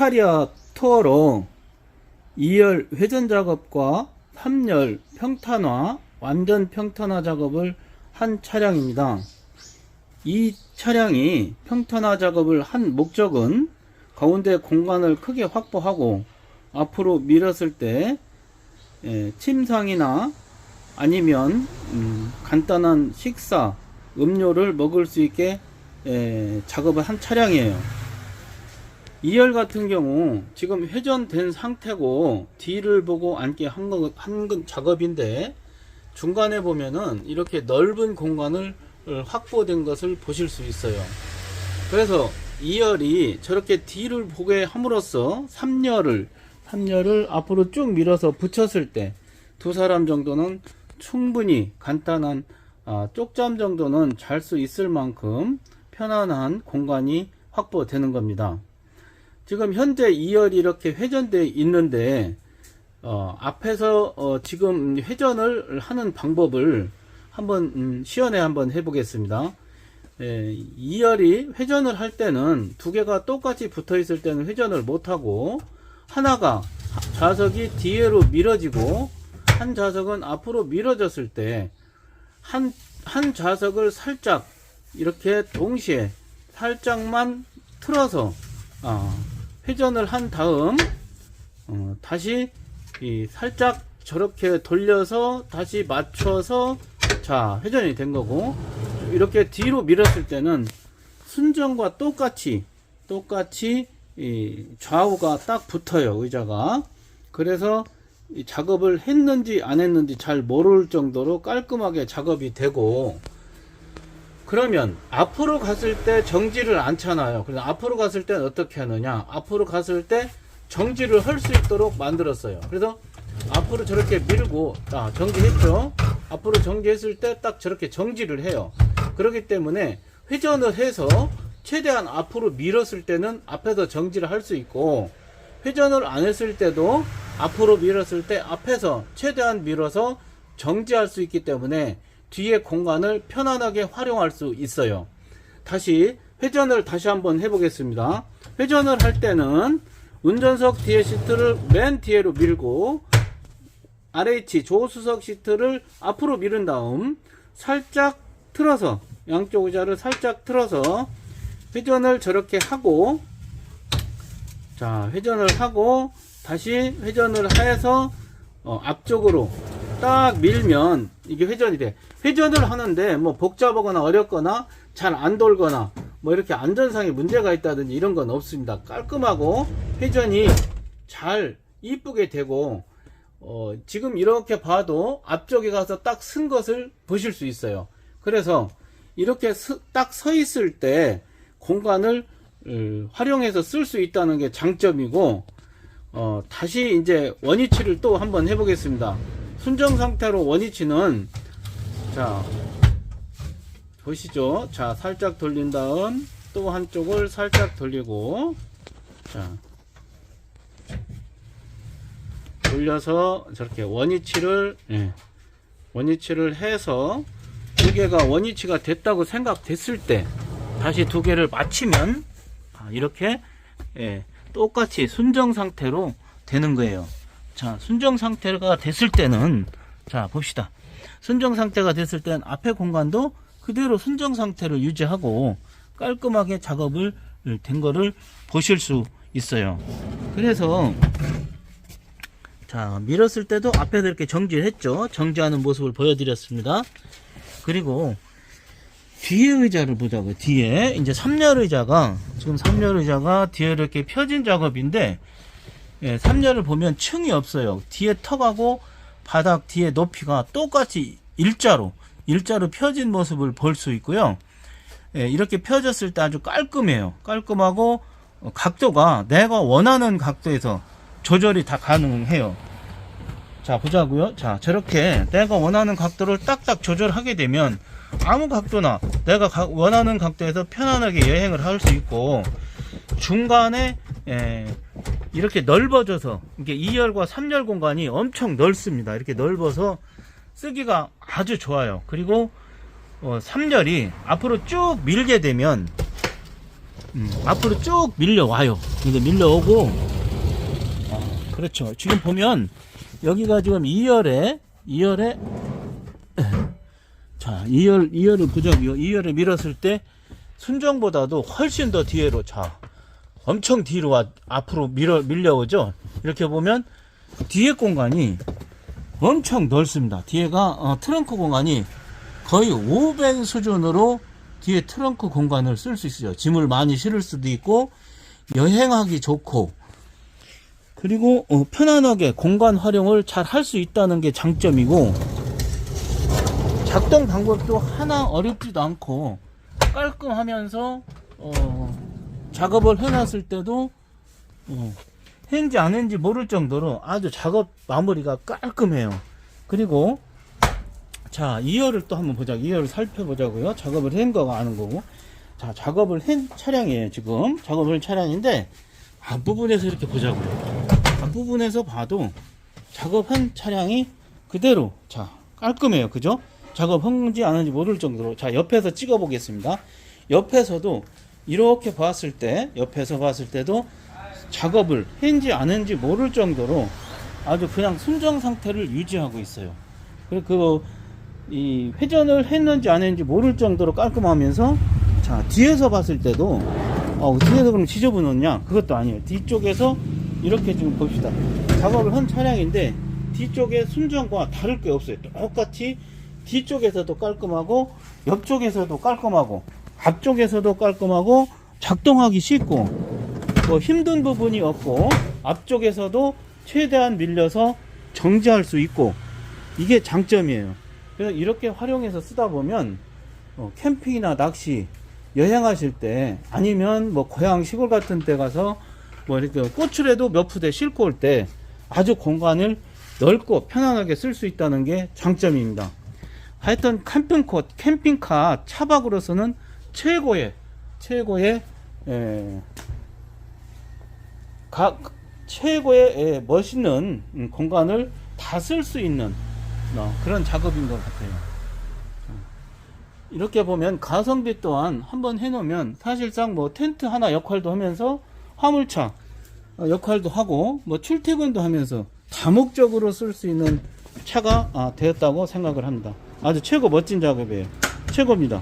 스타리아 투어로 2열 회전 작업과 3열 평탄화, 완전 평탄화 작업을 한 차량입니다. 이 차량이 평탄화 작업을 한 목적은 가운데 공간을 크게 확보하고 앞으로 밀었을 때 예, 침상이나 아니면 음, 간단한 식사, 음료를 먹을 수 있게 예, 작업을 한 차량이에요. 2열 같은 경우 지금 회전된 상태고 뒤를 보고 앉게 한, 거, 한건 작업인데 중간에 보면은 이렇게 넓은 공간을 확보된 것을 보실 수 있어요. 그래서 2열이 저렇게 뒤를 보게 함으로써 3열을 3열을 앞으로 쭉 밀어서 붙였을 때 두 사람 정도는 충분히 간단한 아, 쪽잠 정도는 잘 수 있을 만큼 편안한 공간이 확보되는 겁니다. 지금 현재 2열이 이렇게 회전되어 있는데 어, 앞에서 어, 지금 회전을 하는 방법을 한번 음, 시연해 한번 해보겠습니다. 예, 2열이 회전을 할 때는 두 개가 똑같이 붙어 있을 때는 회전을 못하고 하나가 좌석이 뒤로 밀어지고 한 좌석은 앞으로 밀어졌을 때 한, 한 좌석을 살짝 이렇게 동시에 살짝만 틀어서 아, 회전을 한 다음 어, 다시 이 살짝 저렇게 돌려서 다시 맞춰서 자 회전이 된 거고 이렇게 뒤로 밀었을 때는 순정과 똑같이 똑같이 이 좌우가 딱 붙어요 의자가. 그래서 이 작업을 했는지 안 했는지 잘 모를 정도로 깔끔하게 작업이 되고 그러면 앞으로 갔을 때 정지를 않잖아요. 그래서 앞으로 갔을 때 어떻게 하느냐? 앞으로 갔을 때 정지를 할 수 있도록 만들었어요. 그래서 앞으로 저렇게 밀고 아, 정지했죠. 앞으로 정지했을 때 딱 저렇게 정지를 해요. 그렇기 때문에 회전을 해서 최대한 앞으로 밀었을 때는 앞에서 정지를 할 수 있고 회전을 안 했을 때도 앞으로 밀었을 때 앞에서 최대한 밀어서 정지할 수 있기 때문에 뒤에 공간을 편안하게 활용할 수 있어요. 다시 회전을 다시 한번 해보겠습니다. 회전을 할 때는 운전석 뒤에 시트를 맨 뒤로 밀고 RH 조수석 시트를 앞으로 밀은 다음 살짝 틀어서 양쪽 의자를 살짝 틀어서 회전을 저렇게 하고 자 회전을 하고 다시 회전을 해서 어, 앞쪽으로 딱 밀면 이게 회전이 돼. 회전을 하는데 뭐 복잡하거나 어렵거나 잘 안 돌거나 뭐 이렇게 안전상에 문제가 있다든지 이런 건 없습니다. 깔끔하고 회전이 잘 이쁘게 되고 어, 지금 이렇게 봐도 앞쪽에 가서 딱 쓴 것을 보실 수 있어요. 그래서 이렇게 딱 서 있을 때 공간을 어, 활용해서 쓸 수 있다는 게 장점이고 어, 다시 이제 원위치를 또 한번 해보겠습니다. 순정 상태로 원위치는 자 보시죠. 자 살짝 돌린 다음 또 한쪽을 살짝 돌리고 자 돌려서 저렇게 원위치를 예, 원위치를 해서 두 개가 원위치가 됐다고 생각됐을 때 다시 두 개를 맞추면 아, 이렇게 예, 똑같이 순정 상태로 되는 거예요. 자, 순정 상태가 됐을 때는 자, 봅시다. 순정 상태가 됐을 때는 앞에 공간도 그대로 순정 상태를 유지하고 깔끔하게 작업을 된 거를 보실 수 있어요. 그래서 자, 밀었을 때도 앞에서 이렇게 정지를 했죠. 정지하는 모습을 보여드렸습니다. 그리고 뒤에 의자를 보자고요. 뒤에 이제 3열 의자가 지금 3열 의자가 뒤에 이렇게 펴진 작업인데 예, 3열을 보면 층이 없어요. 뒤에 턱하고 바닥 뒤에 높이가 똑같이 일자로 일자로 펴진 모습을 볼 수 있고요. 예, 이렇게 펴졌을 때 아주 깔끔해요. 깔끔하고 어, 각도가 내가 원하는 각도에서 조절이 다 가능해요. 자 보자고요. 자 저렇게 내가 원하는 각도를 딱딱 조절하게 되면 아무 각도나 내가 가- 원하는 각도에서 편안하게 여행을 할 수 있고 중간에 에, 이렇게 넓어져서 이게 2열과 3열 공간이 엄청 넓습니다. 이렇게 넓어서 쓰기가 아주 좋아요. 그리고 어, 3열이 앞으로 쭉 밀게 되면 음, 앞으로 쭉 밀려와요. 이게 밀려오고, 아, 그렇죠. 지금 보면, 여기가 지금 2열에, 2열에, 자, 2열, 2열을 보자고요. 2열을 밀었을 때, 순정보다도 훨씬 더 뒤로, 자, 엄청 뒤로 와, 앞으로 밀어, 밀려오죠? 이렇게 보면, 뒤에 공간이 엄청 넓습니다. 뒤에가, 어, 트렁크 공간이 거의 500 수준으로 뒤에 트렁크 공간을 쓸 수 있어요. 짐을 많이 실을 수도 있고 여행하기 좋고 그리고 어, 편안하게 공간 활용을 잘 할 수 있다는 게 장점이고 작동 방법도 하나 어렵지도 않고 깔끔하면서 어, 작업을 해놨을 때도 어, 했는지 안 했는지 모를 정도로 아주 작업 마무리가 깔끔해요. 그리고 자, 2열을 또 한번 보자. 2열을 살펴보자고요. 작업을 한 거가 아는 거고. 자, 작업을 한 차량이에요, 지금. 작업을 한 차량인데, 앞부분에서 이렇게 보자고요. 앞부분에서 봐도 작업한 차량이 그대로, 자, 깔끔해요. 그죠? 작업한지 안 한지 모를 정도로. 자, 옆에서 찍어 보겠습니다. 옆에서도 이렇게 봤을 때, 옆에서 봤을 때도 작업을 했는지 안 했는지 모를 정도로 아주 그냥 순정 상태를 유지하고 있어요. 그리고 그, 이 회전을 했는지 안 했는지 모를 정도로 깔끔하면서 자 뒤에서 봤을 때도 어, 뒤에서 그럼 지저분했냐? 그것도 아니에요. 뒤쪽에서 이렇게 지금 봅시다. 작업을 한 차량인데 뒤쪽에 순정과 다를 게 없어요. 똑같이 뒤쪽에서도 깔끔하고 옆쪽에서도 깔끔하고 앞쪽에서도 깔끔하고 작동하기 쉽고 뭐 힘든 부분이 없고 앞쪽에서도 최대한 밀려서 정지할 수 있고 이게 장점이에요. 그래서 이렇게 활용해서 쓰다 보면 어, 캠핑이나 낚시 여행하실 때 아니면 뭐 고향 시골 같은 데 가서 뭐 이렇게 꼬출에도 몇 푸대 싣고 올 때 아주 공간을 넓고 편안하게 쓸 수 있다는 게 장점입니다. 하여튼 캠핑카, 캠핑카 차박으로서는 최고의 최고의 에, 각 최고의 에, 멋있는 음, 공간을 다 쓸 수 있는 어, 그런 작업인 것 같아요. 이렇게 보면 가성비 또한 한번 해놓으면 사실상 뭐 텐트 하나 역할도 하면서 화물차 어, 역할도 하고 뭐 출퇴근도 하면서 다목적으로 쓸 수 있는 차가 아, 되었다고 생각을 합니다. 아주 최고 멋진 작업이에요. 최고입니다.